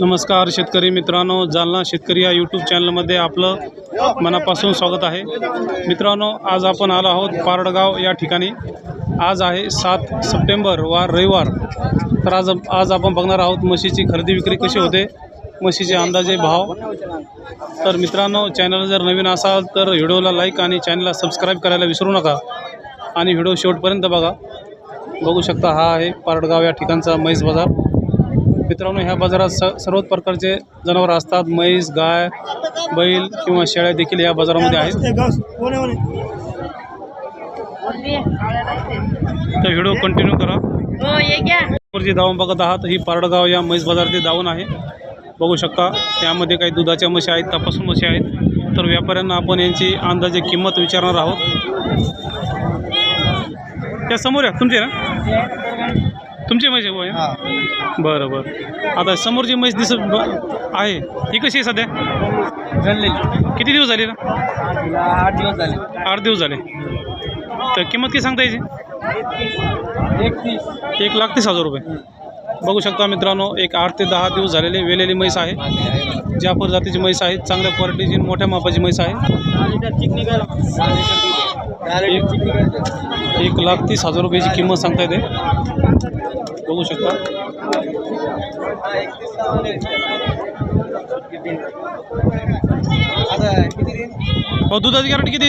नमस्कार शेतकरी मित्रांनो जालना शेतकरी या यूट्यूब चॅनलमध्ये आपलं मनापासून स्वागत आहे. मित्रांनो आज आपण आलो आहोत पारडगाव या ठिकाणी. आज आहे सात सप्टेंबर वार रविवार. तर आज आज आपण बघणार आहोत म्हशीची खरेदी विक्री कशी होते म्हशीचे अंदाजे भाव. तर मित्रांनो चॅनल जर नवीन असाल तर व्हिडिओला लाईक आणि चॅनलला सबस्क्राईब करायला विसरू नका. आणि व्हिडिओ शेवटपर्यंत बघा. बघू शकता हा आहे पारडगाव या ठिकाणचा म्हैस बाजार. मित्रांनो ह्या बाजारात स सर्वच प्रकारचे जनावरं असतात. म्हैस गाय बैल किंवा शेळ्या देखील या बाजारामध्ये आहेत. तर व्हिडिओ कंटिन्यू करा. हो जी धावून बघत आहात. ही पारडगाव या म्हैस बाजारातील धावून आहे. बघू शकता त्यामध्ये काही दुधाच्या म्हशी आहेत तपासून म्हशी आहेत. तर व्यापाऱ्यांना आपण यांची अंदाजे किंमत विचारणार आहोत. त्या समोर या तुमचे ना? तुमची म्हैस आहे हे? बरं बरं. आता समोरची म्हैस दिसत ब- आहे ही कशी आहे सध्या? किती दिवस झाले ना? आठ दिवस झाले. आठ दिवस झाले. तर किंमत किती सांगता याची एकतीस. एक लाख तीस हजार रुपये. बघू शकता मित्रांनो एक आठ ते दहा दिवस झालेले वेलेली म्हैस आहे. जाफर जातीची म्हैस आहे चांगल्या क्वालिटीची मोठ्या मापाची म्हैस आहे. एक लाख तीस हजार रुपयाची किंमत सांगता येते. बघू शकता? हो दुधाची गॅरंटी किती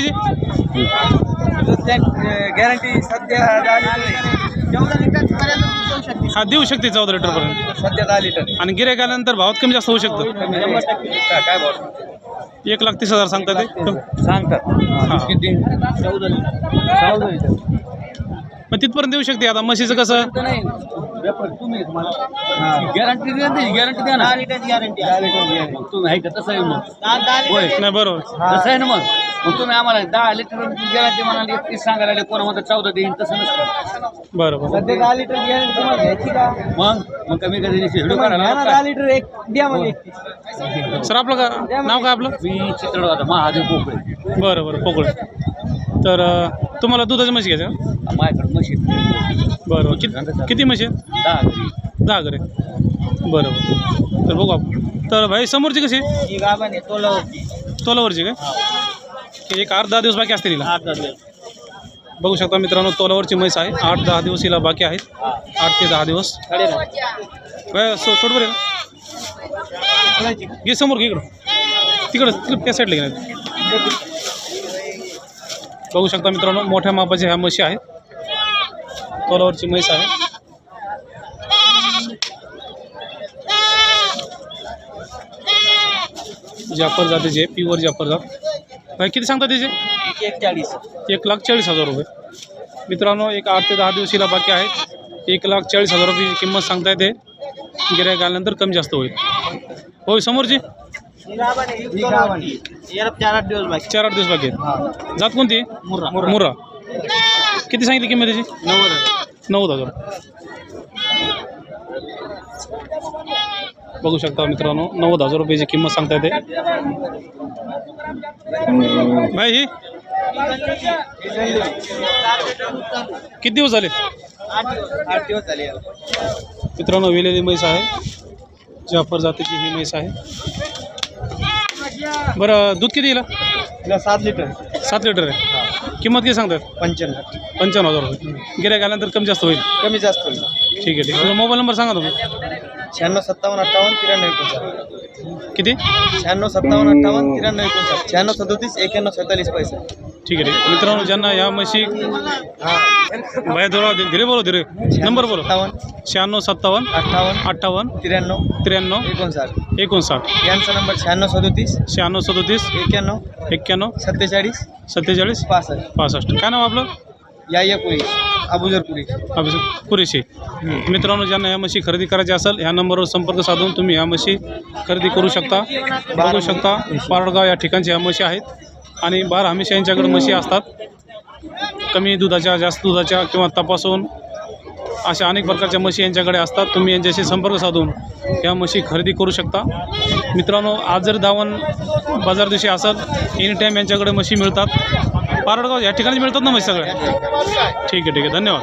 गॅरंटी सध्या लिटर हा देऊ शकते चौदा लिटरपर्यंत सध्या दहा लिटर. आणि गिऱ्हाईक आल्यानंतर भावात कमी जास्त होऊ शकतं काय भाव? एक लाख तीस हजार सांगता ते. सांगतात. किती? चौदा लिटर. चौदा लिटर. मग तिथपर्यंत देऊ शकते आता. म्हशीचं कसं? नाही गॅरंटी गॅरंटी द्या ना गॅरंटी तुम्ही आहे का? तसं आहे मग. होय. नाही बरोबर. तसं आहे ना मग. मग तुम्ही आम्हाला दहा लिटर गॅरंटी म्हणाली एकतीस सांगायला लागले कोणा म्हणतात चौदा देईन तसं नसतं. बरं बरं सध्या दहा लिटर गॅरंटी तुम्हाला घ्यायची का मग? मग कमी कधी दहा लिटर एक द्या मला एकतीस सर आपलं का नाव काय आपलं? मी चित्र होता महादेव पोकळे. बरं बरं पोकळ. तर तुम्हाला दुधाची म्हशी घ्यायचं का? माझ्याकडे मशीन बरं. किती किती म्हशी आहेत? दहा घरी. दहा करे बरं बरं. तर बघू आपण. तर भाई समोरची कशी आहे? ही तोलावरची. काय एक आठ दहा दिवस बाकी असतील हिला. आठ दहा बघू शकता मित्रांनो तोलावरची म्हैस आहे. आठ दहा दिवस हिला बाकी आहेत. आठ ते दहा दिवस. साडे सो सोड बरं. घे समोर घे इकडं. तिकडं तिकडं त्या साईडला घेणार बघू शकता मित्रांनो मोठ्या मापाच्या ह्या म्हशी आहेत. तोलावरची म्हैस आहे. जाफर जातीचे प्युअर जाफर जात. किती सांगता त्याचे? एक चाळीस एक लाख चाळीस हजार रुपये. मित्रांनो एक आठ ते दहा दिवस हिला बाकी आहेत. एक लाख चाळीस हजार रुपयाची किंमत सांगता येते गिऱ्हाईक आल्यानंतर कमी जास्त होईल. होय समोरची? चार आठ दिवस बाकी. चार आठ दिवस बाकी आहेत. जात कोणती? मुर्रा. मुर्रा. किती सांगितली किंमत त्याची? नव्वद नव्वद हजार. बघू शकता मित्रांनो नव्वद हजार रुपयाची किंमत सांगता येते. भाई ही? किती दिवस झाले? आठ दिवस. झाले मित्रांनो वेलेली म्हैस आहे. जाफर जातीची ही म्हैस आहे. बरं दूध किती येईल तिला सात लिटर. सात लिटर आहे. किंमत किती सांगतात? पंच्याण्णव. पंच्याण्णव हजार रुपये. गिऱ्हाईक आल्यानंतर कमी जास्त होईल? कमी जास्त होईल. ठीक आहे ठीक आहे. मोबाईल नंबर सांगा तुम्ही. शहाण्णव सत्तावन्न अठ्ठावन्न त्र्याण्णव एकोणसाठ. किती? शहाण्णव सत्तावन्न अठ्ठावन्न त्र्याण्णव एकोणसाठ. शहाण्णव सदोतीस एक्याण्णव सत्तावीस पैसे. ठीक आहे ठीक आहे. मित्रांनो ज्यांना या म्हशी बाया थोडा धीरे बोलो धीरे नंबर बोलो. सत्तावन्न शहाण्णव सत्तावन्न अठ्ठावन्न अठ्ठावन्न त्र्याण्णव त्र्याण्णव एकोणसाठ. एकोणसाठ. यांचा नंबर शहाण्णव सदोतीस. शहाण्णव सदोतीस. एक्याण्णव एक्क्याण्णव. सत्तेचाळीस. सत्तेचाळीस. पासष्ट. पासष्ट. काय नाव आपलं? या या पुरी. अबुजरपुरी अभिषेक पुरेशी मित्रांनो ज्यांना ह्या म्हशी खरेदी करायची असेल ह्या नंबरवर संपर्क साधून तुम्ही ह्या म्हशी खरेदी करू शकता. बघू शकता. पारडगाव या ठिकाणच्या ह्या म्हशी आहेत. आणि बार हमेशा यांच्याकडे म्हशी असतात. कमी दुधाच्या जास्त दुधाच्या किंवा तपासून अशा अनेक प्रकारच्या म्हशी यांच्याकडे असतात. तुम्ही यांच्याशी संपर्क साधून या म्हशी खरेदी करू शकता. मित्रांनो आज जर धावण बाजार दिवशी असत एनी टाईम यांच्याकडे म्हशी मिळतात. पारडगाव या ठिकाणी मिळतात ना म्हशी सगळ्या? ठीक आहे ठीक आहे. धन्यवाद.